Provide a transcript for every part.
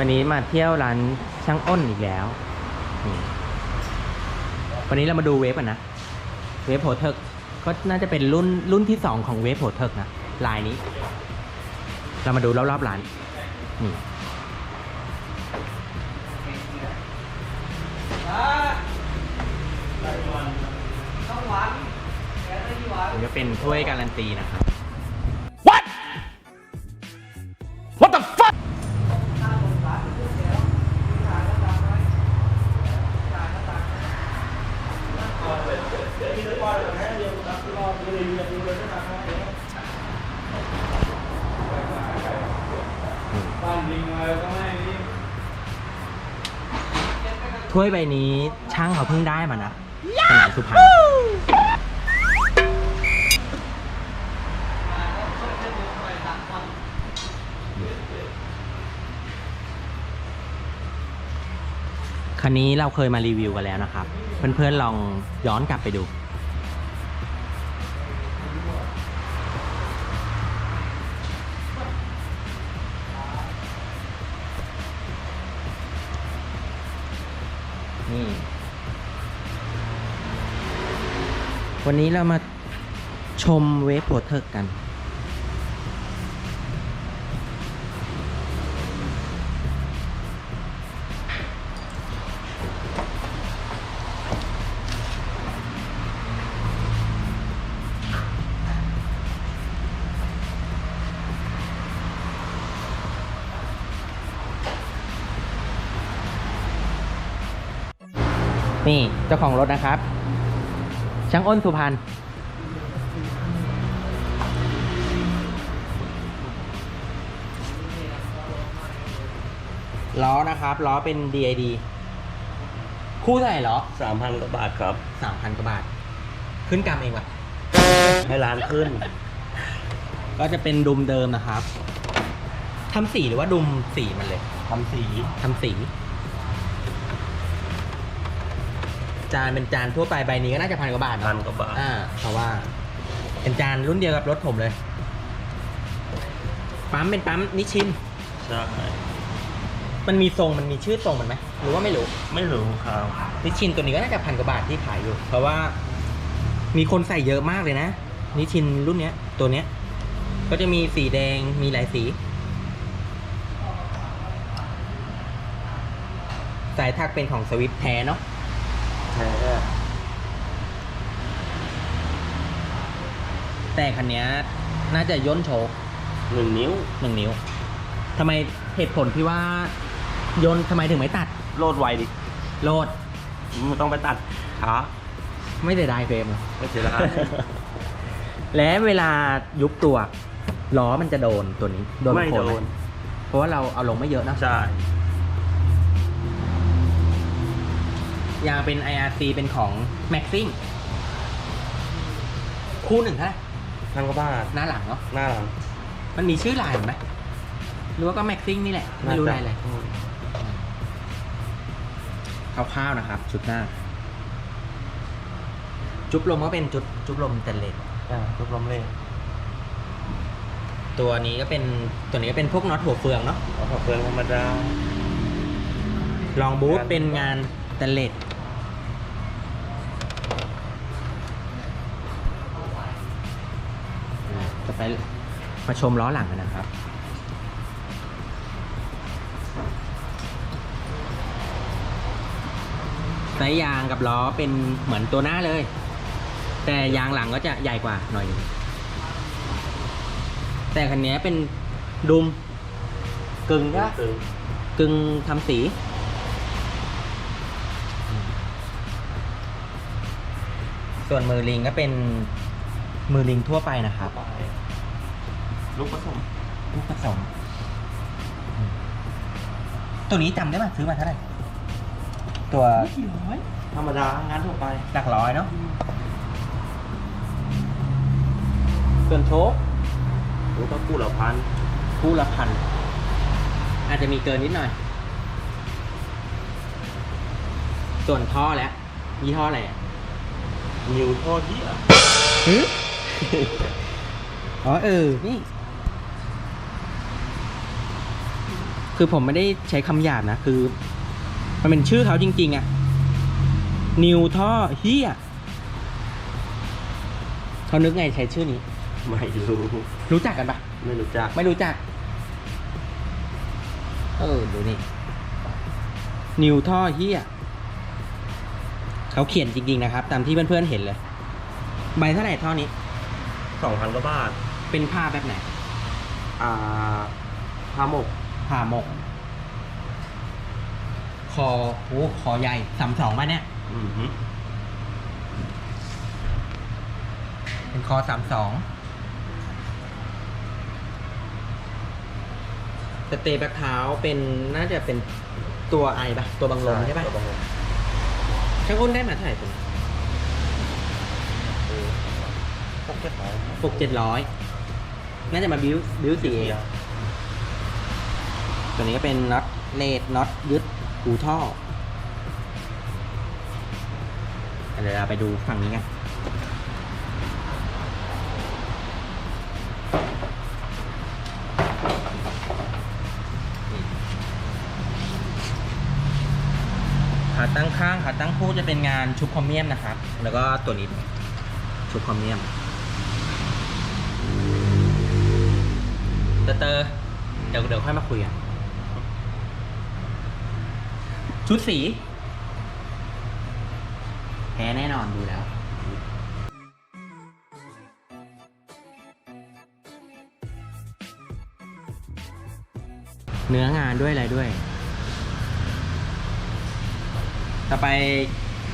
วันนี้มาเที่ยวร้านช่างอ้นอีกแล้ว วันนี้เรามาดูเวฟอะนะ เวฟโหเทกก็น่าจะเป็นรุ่นรุ่นที่สองของเวฟโหเทกนะ ลายนี้ เรามาดูรอบๆร้านนี่นี่ก็เป็นถ้วยการันตีนะครับ ถ้วยใบนี้ช่างเขาเพิ่งได้มานะสนามสุพรรณคันนี้เราเคยมารีวิวกันแล้วนะครับ เพื่อนๆลองย้อนกลับไปดู นี่ วันนี้เรามาชมเวฟโปเทอร์กัน นี่เจ้าของรถนะครับ ช่างอ้นสุพรรณล้อนะครับล้อเป็น DID คู่เท่าไหร่ล้อสามพันกว่าบาทครับ สามพันกว่าบาท ขึ้นกรรมเองวะให้ร้านขึ้น ก็จะเป็นดุมเดิมนะครับทำสีหรือว่าดุมสีมันเลยทำสีทำสี จานเป็นจานทั่วไปใบนี้ก็น่าจะพันกว่าบาทเอะพันกว่าบาทอ่าเพราะว่า เป็นจานรุ่นเดียวกับรถผมเลย ปั๊มเป็นปั๊มนิชิน ใช่มันมีทรงมันมีชื่อทรงมันไหมหรือว่าไม่รู้ ไม่รู้ครับนิชินตัวนี้ก็น่าจะพันกว่าบาทที่ขายอยู่ เพราะว่า มีคนใส่เยอะมากเลยนะ นิชินรุ่นเนี้ย ตัวเนี้ย ก็จะมีสีแดงมีหลายสี สายถักเป็นของสวิฟแท้เนาะ แท้แต่คันเนี้ยน่าจะย่นโชกหนึ่งนิ้วหนึ่งนิ้วทำไมเหตุผลที่ว่าโยนทำไมถึงไม่ตัดโลดไวดิโลดไม่ต้องไปตัดช้าไม่ได้ได้เฟรมเหรอไม่เสียดายและเวลายุบตัวล้อมันจะโดนตัวนี้โดนไม่โคนโดไหมนเพราะว่าเราเอาลงไม่เยอะนะใช่ ยางเป็น IRC เป็นของ Maxing คู่หนึ่งฮะพันกว่าบาทหน้าหลังเนาะ หน้าหลังมันมีชื่อลายไหมหรือว่าก็ Maxing นี่แหละ ไม่รู้ลายอะไรอืมคร่าวๆนะครับ ชุดหน้า จุบลมก็เป็นจุดจุบลมเตนเลสอ่าทุกลมเล่ตัวนี้ก็เป็นตัวนี้ก็เป็นพวกน็อตหัวเฟืองเนาะ เอาขับเฟืองธรรมดา ลองบูทเป็นงานเตนเลส จะไปมาชมล้อหลังกันนะครับ ไซส์ยางกับล้อเป็นเหมือนตัวหน้าเลย แต่ยางหลังก็จะใหญ่กว่าหน่อยหนึงแต่คันนี้เป็นดุมกึ่งใช่ปะตึงกึ่งทำสีส่วนมือลิงก็เป็นมือลิงทั่วไปนะครับ ลูกผสมลูกผสมอืมตัวนี้จำได้ไหมซื้อมาเท่าไหร่ ตัวธรรมดางานทั่วไปหลักร้อยเนาะส่วนโชคลูกก็กู้ละพันคู่ละพัน อาจจะมีเกินนิดหน่อย ส่วนท่อแล้วยี่ห้ออะไรอะนิวท่อเหี้ยอ๋อเออ นี่ คคือผมไม่ได้ใช้คำหยาบนะ คือ มันเป็นชื่อเขาจริง ๆอะนิวท่อเฮียเขานึกไงใช้ชื่อนี้ ไม่รู้ รู้จักกันปะไม่รู้จัก ไม่รู้จัก เออ ดูนี่ นิวท่อเฮียเขาเขียนจริง ๆ นะครับ ตามที่เพื่อนๆเห็นเลย ใบเท่าไหร่ท่อนี้ สองพันกว่าบาท เป็นผ้าแบบไหน อ่าผ้าหมก ผ่าหมก คอโอ้คอใหญ่สามสองป่ะเนี่ย อือฮึเป็นคอสามสองสเตย์แบ็คเท้าเป็นน่าจะเป็นตัวไอปะตัวบังลมใช่ปะตัวบังลมช่างอ้นได้มาเท่าไหร่ตัวนี้เออพวกเจ็ดร้อยหกเจ็ดร้อยน่าจะมาบิวบิวสีเอง ตัวนี้ก็เป็นน็อตเลดน็อตยึดหูท่อเดี๋ยวเราไปดูฝั่งนี้กันขาตั้งข้างขาตั้งคู่จะเป็นงานชุบคอมเมียมนะครับ แล้วก็ตัวนี้ชุบคอมเมียมเตอร์เตอร์เดี๋ยวเดี๋ยวค่อยมาคุยกัน ชุดสี แพ้แน่นอนดูแล้ว เนื้องานด้วยอะไรด้วย ต่อไป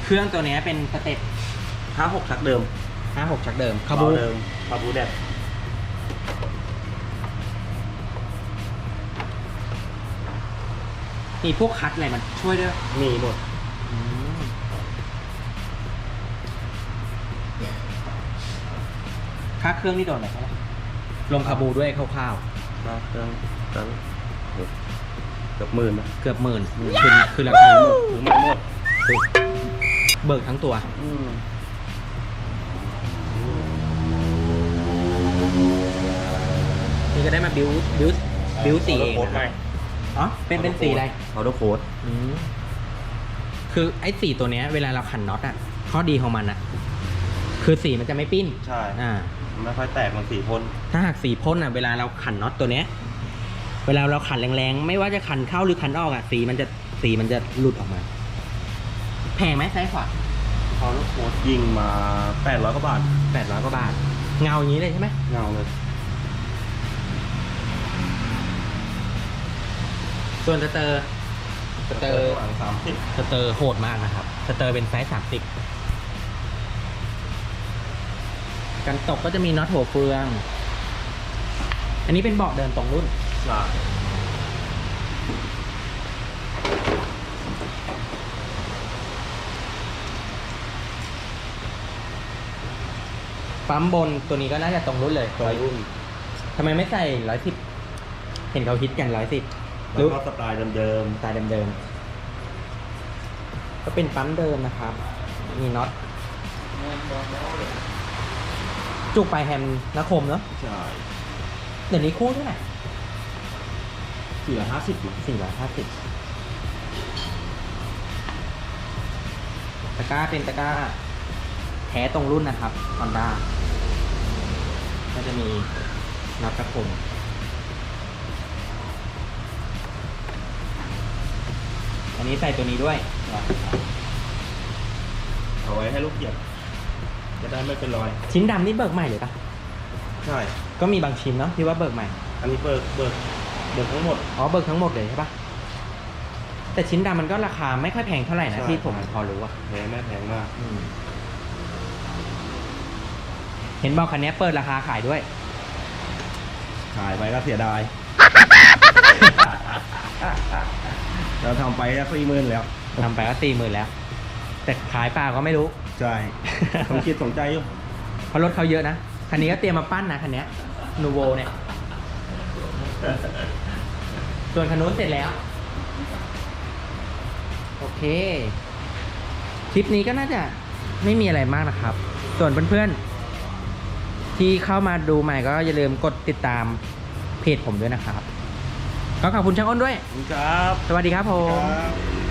เครื่องตัวเนี้ยเป็นสเต็ปห้าหกชักเดิมห้าหกชักเดิมคาบูเดิมคาบูแดด มีพวกคัดอะไรมันช่วยด้วย มีหมด ค่าเครื่องนี่โดนอะไรเท่าไหร่ลงคาบูด้วยคร่าวนะเครื่องนั้นเกือบหมื่นนะๆ เกือบหมื่นคือคือราคาหมดหรือไม่หมดเบิกทั้งตัว อืมนี่ก็ได้มาบิวบิวบิวสีเองโค้ดนะคไหมรับ อ๋อเป็นเป็นสีอะไร ออโต้โค้ดอืมคือไอ้สีตัวเนี้ยเวลาเราขันน็อตอะข้อดีของมันอะคือสีมันจะไม่ปิ้น ใช่อ่าไม่ค่อยแตกมันสีพ่นถ้าหากสีพ่นอะเวลาเราขันน็อตตัวเนี้ย เวลาเราขันแรงๆ ไม่ว่าจะขันเข้าหรือขันออกอะสีมันจะสีมันจะหลุดออกมา แพงไหมซ้ายขวาออโต้โค้ดยิงมาแปดร้อยกว่าบาทแปดร้อยกว่าบาท เงาอย่างนี้เลยใช่ไหมเงาเลย ส่วนสเตอร์สเตอร์หลังสามสิบสเตอร์โหดมากนะครับ สเตอร์เป็นไซส์สามสิบกันตกก็จะมีน็อตหัวเฟือง อันนี้เป็นเบาะเดินตรงรุ่น ใช่ปั๊มบนตัวนี้ก็น่าจะตรงรุ่นเลยตัวรุ่นทำไมไม่ใส่ร้อยสิบ เห็นเขาฮิตกันร้อยสิบ แล้วก็สไตล์เดิมสไตล์เดิมๆก็เป็นปั๊มเดิมนะครับ มีน็อตจุกปลายแฮมนคมเนาะๆใช่เดี๋ยวนี้คู่เท่าไหร่สี่ร้อยห้าสิบสี่ร้อยห้าสิบตะกร้าเป็นตะกร้า แท้ตรงรุ่นนะครับฮอนด้าก็จะมีน็อตกระคม นนี้ใส่ตัวนี้ด้วยเอาไว้ให้ลูกเหยียบจะได้ไม่เป็นรอย ชิ้นดำนี่เบิกใหม่เลยปะใช่ ก็มีบางชิ้นเนาะที่ว่าเบิกใหม่ อันนี้เบิกเบิกเบิกทั้งหมด อ๋อเบิกทั้งหมดเลยใช่ปะแต่ชิ้นดำมันก็ราคาไม่ค่อยแพงเท่าไหร่นะใช่ ที่ผมใช่พอรู้อะแพงไม่แพงมากอืมเห็นบอกคันนี้เปิดราคาขายด้วย ขายไปก็เสียดาย เราทำไปก็สี่หมื่นแล้ว ทำไปก็สี่หมื่นแล้ว แต่ขายเปล่าก็ไม่รู้ ใช่ผมคิดสนใจอยู่เพราะรถเขาเยอะนะ คันนี้ก็เตรียมมาปั้นนะคันเนี้ยนูโวเนี่ย ส่วนคันนู้นเสร็จแล้ว โอเค คลิปนี้ก็น่าจะไม่มีอะไรมากนะครับ ส่วนเพื่อนๆ ที่เข้ามาดูใหม่ก็อย่าลืมกดติดตามเพจผมด้วยนะครับก ก็ขอบคุณช่างอ้นด้วย ขอบคุณครับ สวัสดีครับผม ครับ